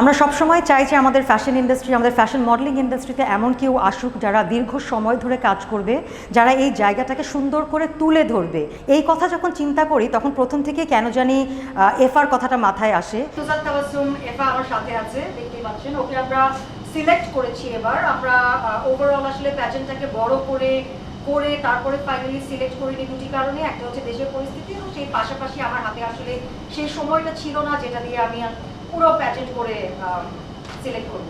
আমরা সবসময় চাই যে আমাদের ফ্যাশন ইন্ডাস্ট্রি আমাদের ফ্যাশন মডেলিং ইন্ডাস্ট্রিতে এমন কেউ আসুক যারা দীর্ঘ সময় ধরে কাজ করবে, যারা এই জায়গাটাকে সুন্দর করে তুলে ধরবে। এই কথা যখন চিন্তা করি, তখন প্রথম থেকে কেন জানি এফআর কথাটা মাথায় আসে। সুজাত তাবাসুম, এফা আমার সাথে আছে, দেখতেই পাচ্ছেন। ওকে আমরা সিলেক্ট করেছি এবার। আমরা ওভারঅল আসলে প্যাজেন্টটাকে বড় করে করে তারপরে ফাইনালি সিলেক্ট করিনি দুটি কারণে। একটা হচ্ছে দেশের পরিস্থিতি এবং সেই পাশাপাশি আমার হাতে আসলে সেই সময়টা ছিল না যেটা দিয়ে আমি পুরো প্যাটেন্ট করে সিলেক্ট করব।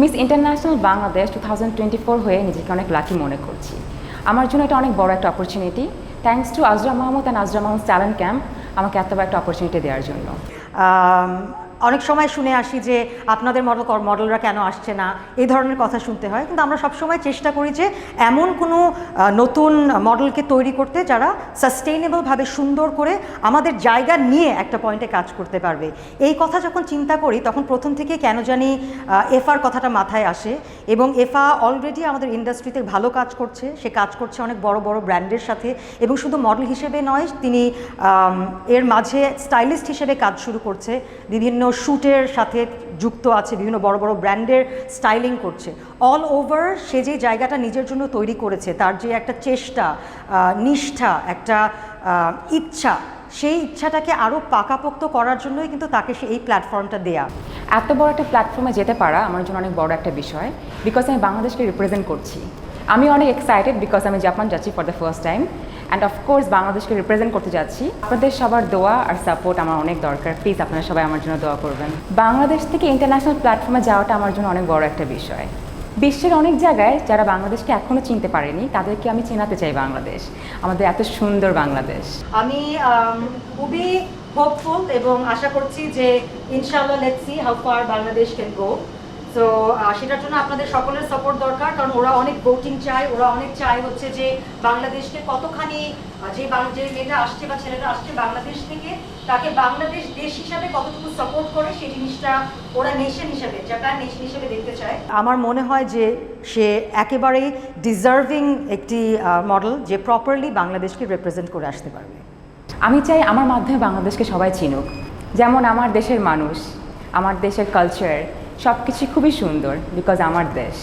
Miss International Bangladesh two thousand twenty four হয়ে নিজেকে অনেক লাকি মনে করছি। আমার জন্য এটা অনেক বড় একটা opportunity thanks to Azra Mahmud and Azra Mahmud talent camp আমাকে এত বড় একটা অপরচুনিটি দেওয়ার জন্য। আম, অনেক সময় শুনে আসি যে আপনাদের মডেল মডেলরা কেন আসছে না? এই ধরনের কথা শুনতে হয়। কিন্তু আমরা সবসময় চেষ্টা করি যে এমন কোনো নতুন মডেলকে তৈরি করতে যারা সাস্টেইনেবলভাবে সুন্দর করে আমাদের জায়গা নিয়ে একটা পয়েন্টে কাজ করতে পারবে। এই কথা যখন চিন্তা করি, তখন প্রথম থেকে কেন জানি এফআর কথাটা মাথায় আসে এবং এফা অলরেডি আমাদের ইন্ডাস্ট্রিতে ভালো কাজ করছে। সে কাজ করছে অনেক বড় বড় ব্র্যান্ডের সাথে এবং শুধু মডেল হিসেবে নয়, তিনি এর মাঝে স্টাইলিস্ট হিসেবে কাজ শুরু করছে। বিভিন্ন শ্যুটের সাথে যুক্ত আছে, বিভিন্ন বড় বড় ব্র্যান্ডের স্টাইলিং করছে। অল ওভার সে যে জায়গাটা নিজের জন্য তৈরি করেছে, তার যে একটা চেষ্টা নিষ্ঠা, একটা ইচ্ছা, সেই ইচ্ছাটাকে আরও পাকাপোক্ত করার জন্যই কিন্তু তাকে সে এই প্ল্যাটফর্মটা দেয়া। এত বড় একটা প্ল্যাটফর্মে যেতে পারা আমার জন্য অনেক বড় একটা বিষয় বিকজ আমি বাংলাদেশকে রিপ্রেজেন্ট করছি। আমি অনেক এক্সাইটেড বিকজ আমি জাপান যাচ্ছি for the first time and of course বাংলাদেশকে রিপ্রেজেন্ট করতে যাচ্ছি। আপনাদের সবার দোয়া আর সাপোর্ট আমার অনেক দরকার। প্লিজ আপনারা সবাই আমার জন্য দোয়া করবেন। বাংলাদেশ থেকে ইন্টারন্যাশনাল প্ল্যাটফর্মে যাওয়াটা আমার জন্য অনেক বড় একটা বিষয়। বিশ্বের অনেক জায়গায় যারা বাংলাদেশকে এখনও চিনতে পারেনি, তাদেরকে আমি চেনাতে চাই বাংলাদেশ। আমাদের এত সুন্দর বাংলাদেশ। আমি খুবই হোপফুল এবং আশা করছি যে ইনশাআল্লাহ let's how far Bangladesh can go তো সেটার জন্য আপনাদের সকলের সাপোর্ট দরকার কারণ ওরা অনেক ভোটিং চায় ওরা অনেক চায় হচ্ছে যে বাংলাদেশকে কতখানি যে যে মেয়েটা আসছে বা ছেলেটা আসছে বাংলাদেশ থেকে তাকে বাংলাদেশ দেশ হিসাবে কতটুকু সাপোর্ট করে সেই জিনিসটা ওরা নেশন হিসাবে জাপান নেশন হিসাবে দেখতে চায়। আমার মনে হয় যে সে একেবারেই ডিজার্ভিং একটি মডেল যে প্রপারলি বাংলাদেশকে রিপ্রেজেন্ট করে আসতে পারবে। আমি চাই আমার মাধ্যমে বাংলাদেশকে সবাই চিনুক। যেমন আমার দেশের মানুষ আমার দেশের কালচার সব কিছুই খুবই সুন্দর বিকজ আমার দেশ।